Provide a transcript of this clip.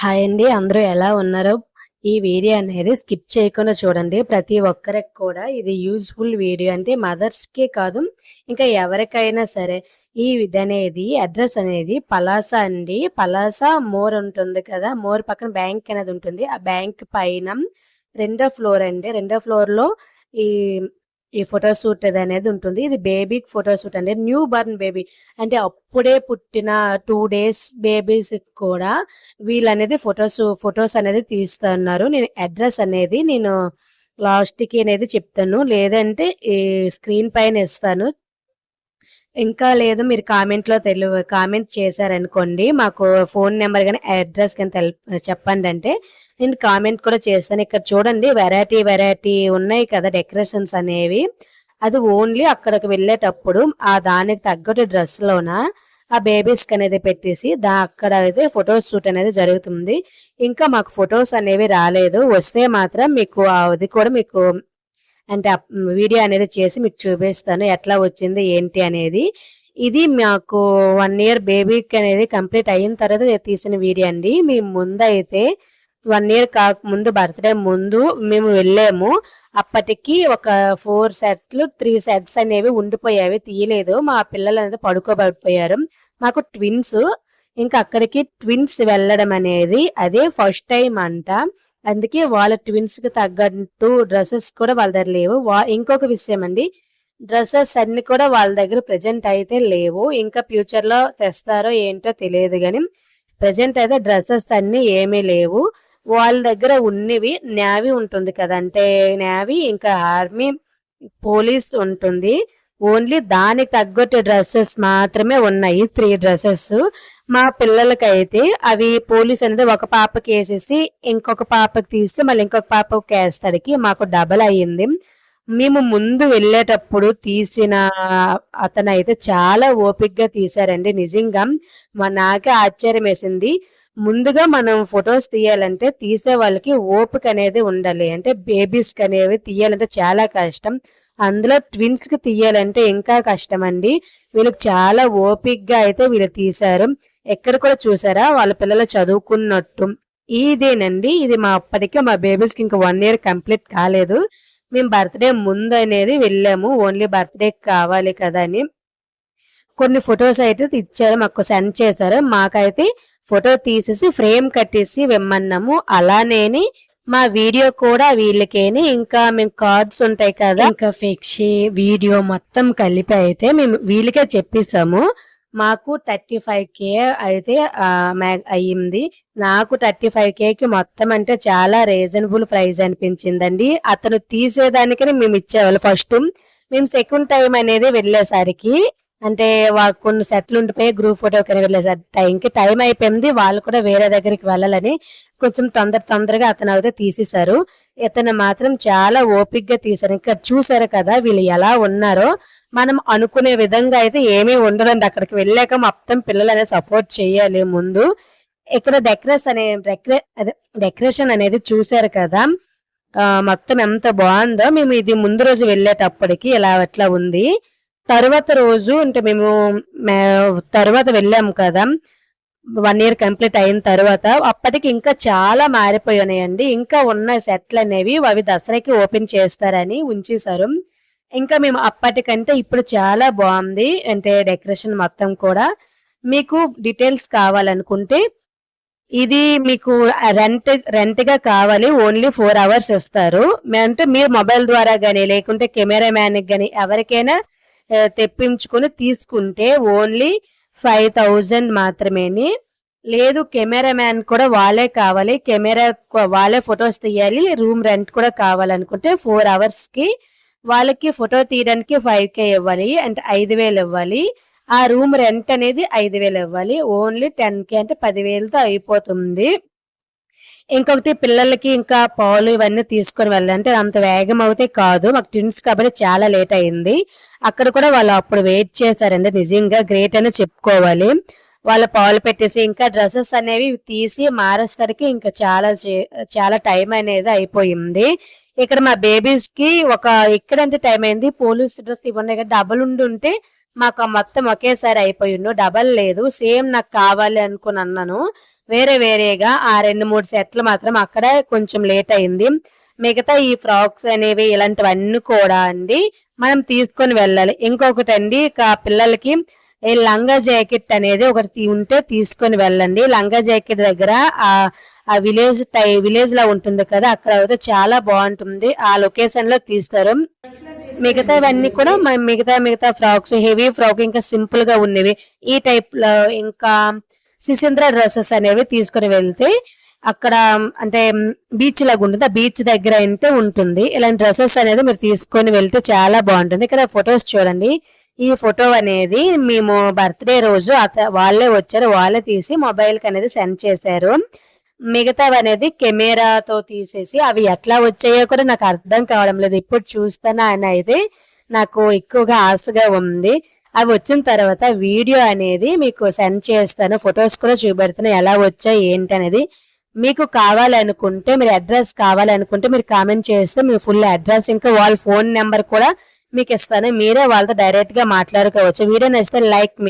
Hi అండి. అందరూ ఎలా ఉన్నారో ఈ వీడియో అనేది స్కిప్ చేయకుండా చూడండి. ప్రతి ఒక్కరికి కూడా ఇది యూజ్ఫుల్ వీడియో అంటే మదర్స్ కే కాదు ఇంకా ఎవరికైనా సరే ఈ ఇది అనేది అడ్రస్ అనేది పలాస అండి. పలాస మోర్ ఉంటుంది కదా మోర్ పక్కన బ్యాంక్ అనేది ఉంటుంది. ఆ బ్యాంక్ పైన రెండో ఫ్లోర్ అండి. రెండో ఫ్లోర్లో ఈ ఈ ఫోటో షూట్ అనేది ఉంటుంది. ఇది బేబీ ఫోటో షూట్ అండి న్యూ బర్న్ బేబీ అంటే అప్పుడే పుట్టిన టూ డేస్ బేబీస్ కూడా వీళ్ళు అనేది ఫొటోస్ ఫొటోస్ అనేది తీస్తున్నారు. నేను అడ్రస్ అనేది నేను లాస్ట్కి అనేది చెప్తాను. లేదంటే ఈ స్క్రీన్ పైన ఇస్తాను. ఇంకా లేదు మీరు కామెంట్లో తెలు కామెంట్ చేశారనుకోండి మాకు ఫోన్ నెంబర్ కానీ అడ్రస్ కానీ తెల్ చెప్పండి అంటే నేను కామెంట్ కూడా చేస్తాను. ఇక్కడ చూడండి వెరైటీ వెరైటీ ఉన్నాయి కదా డెకరేషన్స్ అనేవి. అది ఓన్లీ అక్కడికి వెళ్ళేటప్పుడు ఆ దానికి తగ్గట్టు డ్రెస్లోన ఆ బేబీస్కి అనేది పెట్టేసి దా అక్కడ అయితే ఫొటోస్ షూట్ అనేది జరుగుతుంది. ఇంకా మాకు ఫొటోస్ అనేవి రాలేదు. వస్తే మాత్రం మీకు అది కూడా మీకు అంటే వీడియో అనేది చేసి మీకు చూపిస్తాను ఎట్లా వచ్చింది ఏంటి అనేది. ఇది మాకు వన్ ఇయర్ బేబీకి అనేది కంప్లీట్ అయిన తర్వాత తీసిన వీడియో అండి. మేము ముందైతే వన్ ఇయర్ కాక ముందు బర్త్డే ముందు మేము వెళ్ళాము. అప్పటికి ఒక ఫోర్ సెట్లు త్రీ సెట్స్ అనేవి ఉండిపోయావి తీయలేదు. మా పిల్లలు అనేది పడుకోబడిపోయారు. మాకు ట్విన్స్ ఇంకా అక్కడికి ట్విన్స్ వెళ్ళడం అనేది అదే ఫస్ట్ టైం అంట. అందుకే వాళ్ళ ట్విన్స్కి తగ్గట్టు డ్రెస్సెస్ కూడా వాళ్ళ దగ్గర లేవు. ఇంకొక విషయం అండి. డ్రెస్సెస్ అన్ని కూడా వాళ్ళ దగ్గర ప్రెజెంట్ అయితే లేవు. ఇంకా ఫ్యూచర్లో తెస్తారో ఏంటో తెలియదు కానీ ప్రెజెంట్ అయితే డ్రెస్సెస్ అన్ని ఏమీ లేవు. వాళ్ళ దగ్గర ఉన్నవి నేవీ ఉంటుంది కదా అంటే నేవీ ఇంకా ఆర్మీ పోలీస్ ఉంటుంది. ఓన్లీ దానికి తగ్గట్టు డ్రెస్సెస్ మాత్రమే ఉన్నాయి త్రీ డ్రెస్సెస్. మా పిల్లలకైతే అవి పోలీస్ అనేది ఒక పాపకి వేసేసి ఇంకొక పాపకి తీసి మళ్ళీ ఇంకొక పాపకి వేస్తాడికి మాకు డబల్ అయ్యింది. మేము ముందు వెళ్ళేటప్పుడు తీసిన అతను అయితే చాలా ఓపిక్గా తీశారండి నిజంగా. మా నాకే ఆశ్చర్యం వేసింది. ముందుగా మనం ఫొటోస్ తీయాలంటే తీసే వాళ్ళకి ఓపిక అనేది ఉండాలి. అంటే బేబీస్కి అనేవి తీయాలంటే చాలా కష్టం. అందులో ట్విన్స్కి తీయాలంటే ఇంకా కష్టం అండి. వీళ్ళకి చాలా ఓపిక్గా అయితే వీళ్ళు తీశారు. ఎక్కడ కూడా చూసారా? వాళ్ళ పిల్లలు చదువుకున్నట్టు. ఇదేనండి. ఇది మా అప్పటికే మా బేబీస్కి ఇంకా వన్ ఇయర్ కంప్లీట్ కాలేదు. మేము బర్త్డే ముందు అనేది వెళ్ళాము. ఓన్లీ బర్త్డే కావాలి కదా అని. కొన్ని ఫొటోస్ అయితే ఇచ్చారు మాకు సెండ్ చేశారు. మాకైతే ఫోటో తీసేసి ఫ్రేమ్ కట్టేసి వెమ్మన్నాము. అలానేని మా వీడియో కూడా వీళ్ళకేని. ఇంకా మేము కార్డ్స్ ఉంటాయి కదా. ఇంకా ఫిక్షి వీడియో మొత్తం కలిపి అయితే మేము వీళ్ళకే చెప్పేసాము మాకు థర్టీ ఫైవ్ కే అయితే అయ్యింది. నాకు థర్టీ ఫైవ్ కేకి మొత్తం అంటే చాలా రీజనబుల్ ప్రైస్ అనిపించిందండి. అతను తీసేదానికని మేము ఇచ్చేవాళ్ళు ఫస్ట్. మేము సెకండ్ టైం అనేది వెళ్ళేసరికి అంటే కొన్ని సెట్లు ఉండిపోయి గ్రూప్ ఫోటో కానీ వెళ్ళేసారు టైంకి టైం అయిపోయింది. వాళ్ళు కూడా వేరే దగ్గరికి వెళ్ళాలని కొంచెం తొందర తొందరగా అతను అయితే తీసేశారు. ఇతను మాత్రం చాలా ఓపిక్గా తీశారు. ఇంకా చూసారు కదా వీళ్ళు ఎలా ఉన్నారో. మనం అనుకునే విధంగా అయితే ఏమీ ఉండదండి. అక్కడికి వెళ్ళాక మొత్తం పిల్లలు సపోర్ట్ చేయాలి ముందు. ఇక్కడ డెకరేషన్ అనే అదే డెకరేషన్ అనేది చూసారు కదా. మొత్తం ఎంత బాగుందో. మేము ఇది ముందు రోజు వెళ్ళేటప్పటికి ఇలా అట్లా ఉంది. తర్వాత రోజు అంటే మేము తర్వాత వెళ్ళాము కదా. వన్ ఇయర్ కంప్లీట్ అయిన తర్వాత అప్పటికి ఇంకా చాలా మారిపోయినాయండి ఇంకా ఉన్న సెట్లు అనేవి అవి దసరాకి ఓపెన్ చేస్తారని ఉంచేశారు. ఇంకా మేము అప్పటికంటే ఇప్పుడు చాలా బాగుంది. అంటే డెకరేషన్ మొత్తం కూడా. మీకు డీటెయిల్స్ కావాలనుకుంటే ఇది మీకు రెంట్ రెంట్గా కావాలి. ఓన్లీ ఫోర్ అవర్స్ ఇస్తారు. అంటే మీరు మొబైల్ ద్వారా కానీ లేకుంటే కెమెరా కానీ ఎవరికైనా తెప్పించుకొని తీసుకుంటే ఓన్లీ ఫైవ్ థౌజండ్ మాత్రమేని. లేదు కెమెరా మ్యాన్ కూడా వాళ్ళే కావాలి. కెమెరా వాళ్ళే ఫొటోస్ తీయాలి. రూమ్ రెంట్ కూడా కావాలనుకుంటే ఫోర్ అవర్స్కి వాళ్ళకి ఫోటో తీయడానికి ఫైవ్ కే ఇవ్వాలి. అంటే ఐదు వేలు ఇవ్వాలి. ఆ రూమ్ రెంట్ అనేది ఐదు వేలు ఇవ్వాలి. ఓన్లీ టెన్ కే అంటే పదివేలతో అయిపోతుంది. ఇంకొకటి పిల్లలకి ఇంకా పాలు ఇవన్నీ తీసుకొని వెళ్ళాలంటే అంత వేగం అయితే కాదు. మాకు ట్విన్స్ కాబట్టి చాలా లేట్ అయింది. అక్కడ కూడా వాళ్ళు అప్పుడు వెయిట్ చేశారండి. నిజంగా గ్రేట్ అని చెప్పుకోవాలి. వాళ్ళ పాలు పెట్టేసి ఇంకా డ్రెస్సెస్ అనేవి తీసి మారేసరికి ఇంకా చాలా చాలా టైం అనేది అయిపోయింది. ఇక్కడ మా బేబీస్కి ఒక ఇక్కడంటే టైం అయింది? పోలీస్ డ్రెస్ ఇవ్వండి డబల్ ఉండి ఉంటే మాకు మొత్తం ఒకేసారి అయిపోయిండు. డబల్ లేదు. సేమ్ నాకు కావాలి అనుకుని అన్నాను. వేరే వేరేగా ఆ రెండు మూడు సెట్లు మాత్రం అక్కడ కొంచెం లేట్ అయింది. మిగతా ఈ ఫ్రాక్స్ అనేవి ఇలాంటివన్నీ కూడా అండి మనం తీసుకొని వెళ్ళాలి. ఇంకొకటి అండి ఇక పిల్లలకి ఈ లంగా జాకెట్ అనేది ఒకటి ఉంటే తీసుకొని వెళ్ళండి. లంగా జాకెట్ దగ్గర ఆ ఆ విలేజ్ టై విలేజ్ లా ఉంటుంది కదా అక్కడ అయితే చాలా బాగుంటుంది. ఆ లొకేషన్లో తీస్తారు. మిగతావన్నీ కూడా మిగతా మిగతా ఫ్రాక్స్ హెవీ ఫ్రాక్ ఇంకా సింపుల్గా ఉన్నవి. ఈ టైప్లో ఇంకా శిశీంద్ర డ్రెస్సెస్ అనేవి తీసుకొని వెళ్తే అక్కడ అంటే బీచ్ లాగా ఉంటుంది. ఆ బీచ్ దగ్గర అయితే ఉంటుంది. ఇలాంటి డ్రెస్సెస్ అనేది మీరు తీసుకొని వెళ్తే చాలా బాగుంటుంది. ఇక్కడ ఫొటోస్ చూడండి. ఈ ఫోటో అనేది మేము బర్త్డే రోజు అత వాళ్ళే వచ్చారు. వాళ్ళే తీసి మొబైల్కి అనేది సెండ్ చేశారు. మిగతావి అనేది కెమెరాతో తీసేసి అవి ఎట్లా వచ్చాయో కూడా నాకు అర్థం కావడం లేదు. ఇప్పుడు చూస్తానా అని అయితే నాకు ఎక్కువగా ఆశగా ఉంది. అవి వచ్చిన తర్వాత వీడియో అనేది మీకు సెండ్ చేస్తాను. ఫొటోస్ కూడా చూపెడతాను ఎలా వచ్చాయి ఏంటి అనేది మీకు కావాలనుకుంటే మీరు అడ్రస్ కావాలనుకుంటే మీరు కామెంట్ చేస్తే మీ ఫుల్ అడ్రస్ ఇంకా వాళ్ళ ఫోన్ నెంబర్ కూడా మీకు ఇస్తాను. మీరే వాళ్ళతో డైరెక్ట్గా మాట్లాడుకోవచ్చు. వీడియో నచ్చితే లైక్